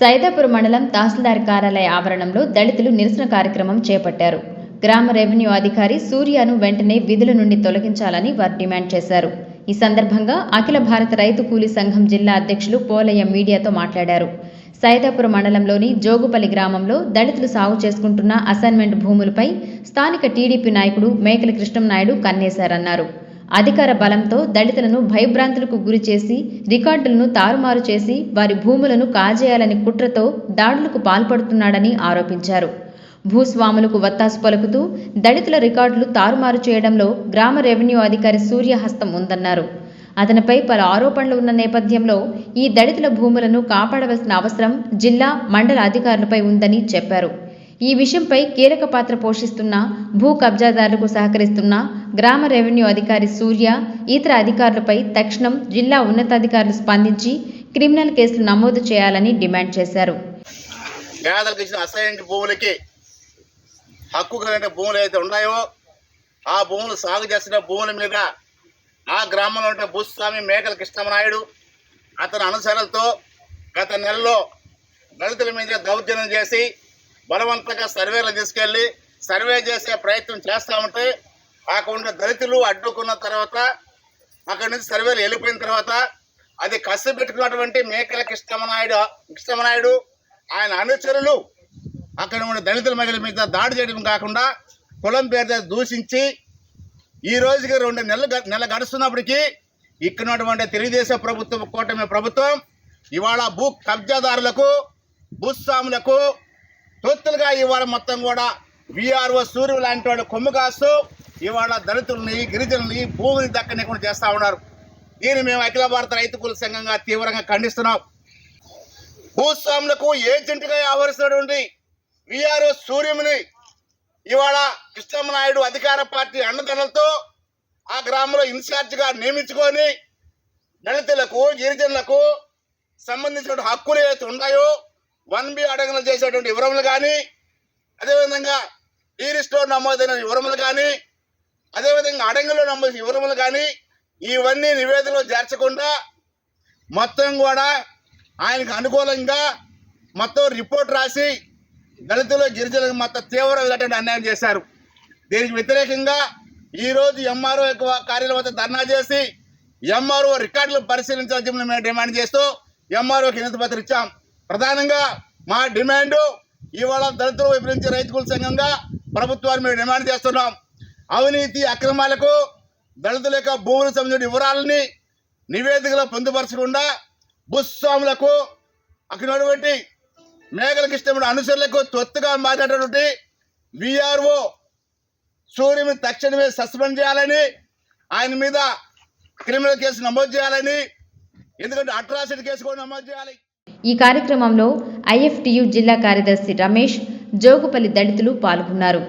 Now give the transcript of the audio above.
సైదాపూర్ మండలం తహసీల్దార్ కార్యాలయ ఆవరణంలో దళితులు నిరసన కార్యక్రమం చేపట్టారు. గ్రామ రెవెన్యూ అధికారి సూర్యను వెంటనే విధుల నుండి తొలగించాలని వారు డిమాండ్ చేశారు. ఈ సందర్భంగా అఖిల భారత రైతు కూలీ సంఘం జిల్లా అధ్యక్షులు పోలయ్య మీడియాతో మాట్లాడారు. సైదాపురం మండలంలోని జోగుపల్లి గ్రామంలో దళితులు సాగు చేసుకుంటున్న అసైన్మెంట్ భూములపై స్థానిక టీడీపీ నాయకుడు మేకల కృష్ణంనాయుడు కన్నేశారన్నారు. అధికార బలంతో దళితులను భయభ్రాంతులకు గురి చేసి రికార్డులను తారుమారు చేసి వారి భూములను కాజేయాలని కుట్రతో దాడులకు పాల్పడుతున్నాడని ఆరోపించారు. భూస్వాములకు వత్తాసు పలుకుతూ దళితుల రికార్డులు తారుమారు చేయడంలో గ్రామ రెవెన్యూ అధికారి సూర్యహస్తం ఉందన్నారు. అతనిపై పలు ఆరోపణలు ఉన్న నేపథ్యంలో ఈ దళితుల భూములను కాపాడవలసిన అవసరం జిల్లా మండల అధికారులపై ఉందని చెప్పారు. ఈ విషయంపై కీలక పాత్ర పోషిస్తున్న భూ కబ్జాదారులకు సహకరిస్తున్న గ్రామ రెవెన్యూ అధికారి సూర్య ఇతర అధికారులపై తక్షణం జిల్లా ఉన్నతాధికారులు స్పందించి క్రిమినల్ కేసులు నమోదు చేయాలని డిమాండ్ చేశారు. పేదలకు ఇచ్చిన అసైన్మెంట్ భూములకి హక్కు కలిగిన భూములు అయితే ఉన్నాయో ఆ భూములు సాగు చేసిన భూముల మీద ఆ గ్రామంలో ఉన్న భూస్వామి మేకల కృష్ణమనాయుడు అతని అనుసరులతో గత నెలలో దళితుల మీద దౌర్జన్యం చేసి బలవంతంగా సర్వేలు తీసుకెళ్ళి సర్వే చేసే ప్రయత్నం చేస్తా ఉంటే అక్కడ దళితులు అడ్డుకున్న తర్వాత అక్కడి నుంచి సర్వేలు వెళ్ళిపోయిన తర్వాత అది కష్టపెట్టుకున్నటువంటి మేకల కృష్ణమనాయుడు కృష్ణమనాయుడు ఆయన అనుచరులు అక్కడ ఉన్న దళితుల మహిళల మీద దాడి చేయడం కాకుండా కులం పేరు దూషించి ఈ రోజుకి రెండు నెలలు గ- నెల గడుస్తున్నప్పటికీ ఇక్కడ తెలుగుదేశం ప్రభుత్వం కూటమి ప్రభుత్వం ఇవాళ భూ కబ్జాదారులకు భూస్వాములకు తొత్తులుగా ఇవాళ మొత్తం కూడా విఆర్ఓ సూర్యుడు లాంటి వాళ్ళు కొమ్ము కాస్తూ ఇవాళ దళితుల్ని గిరిజనుల్ని భూమిని దక్కనికుండా చేస్తూ ఉన్నారు. దీన్ని మేము అఖిల భారత రైతు కుల సంఘంగా తీవ్రంగా ఖండిస్తున్నాం. భూస్వాములకు ఏజెంట్గా వ్యవహరిస్తున్నటువంటి విఆర్ఓ సూర్యుని ఇవాళ కృష్ణమనాయుడు అధికార పార్టీ అన్నదండలతో ఆ గ్రామంలో ఇన్ఛార్జిగా నియమించుకొని దళితులకు గిరిజనులకు సంబంధించిన హక్కులు ఏవైతే ఉన్నాయో వన్ బి అడగన చేసేటువంటి వివరములు కానీ అదేవిధంగా ఈరిస్టో నమోదైన వివరములు కానీ అదేవిధంగా అడంగులో నమోదు వివరములు కానీ ఇవన్నీ నివేదికలో చేర్చకుండా మొత్తం కూడా ఆయనకు అనుకూలంగా మొత్తం రిపోర్ట్ రాసి దళితులు గిరిజనులకు మొత్తం తీవ్రమైనటువంటి అన్యాయం చేశారు. దీనికి వ్యతిరేకంగా ఈరోజు ఎంఆర్ఓ యొక్క కార్యాలయం వద్ద ధర్నా చేసి ఎంఆర్ఓ రికార్డులు పరిశీలించాల్సి మేము డిమాండ్ చేస్తూ ఎంఆర్ఓకి వినతి పత్రం ఇచ్చాం. ప్రధానంగా మా డిమాండ్ ఇవాళ దళితులు వైపు నుంచి సంఘంగా ప్రభుత్వాన్ని మేము డిమాండ్ చేస్తున్నాం. అవినీతి అక్రమాలకు దళితుల యొక్క భూములకు సంబంధించిన వివరాలని నివేదికలో పొందుపరచకుండా భూస్వాములకు అక్కడ మేఘలకు ఇష్టమైన అనుసరులకు తొత్తుగా మాట్లాడినటువంటి విఆర్ఓ సూర్యుని తక్షణమే సస్పెండ్ చేయాలని ఆయన మీద క్రిమినల్ కేసు నమోదు చేయాలని ఎందుకంటే అట్రాసిటీ కేసు కూడా నమోదు చేయాలి. ఈ కార్యక్రమంలో ఐఎఫ్టియు జిల్లా కార్యదర్శి రమేష్ జోగుపల్లి దళితులు పాల్గొన్నారు.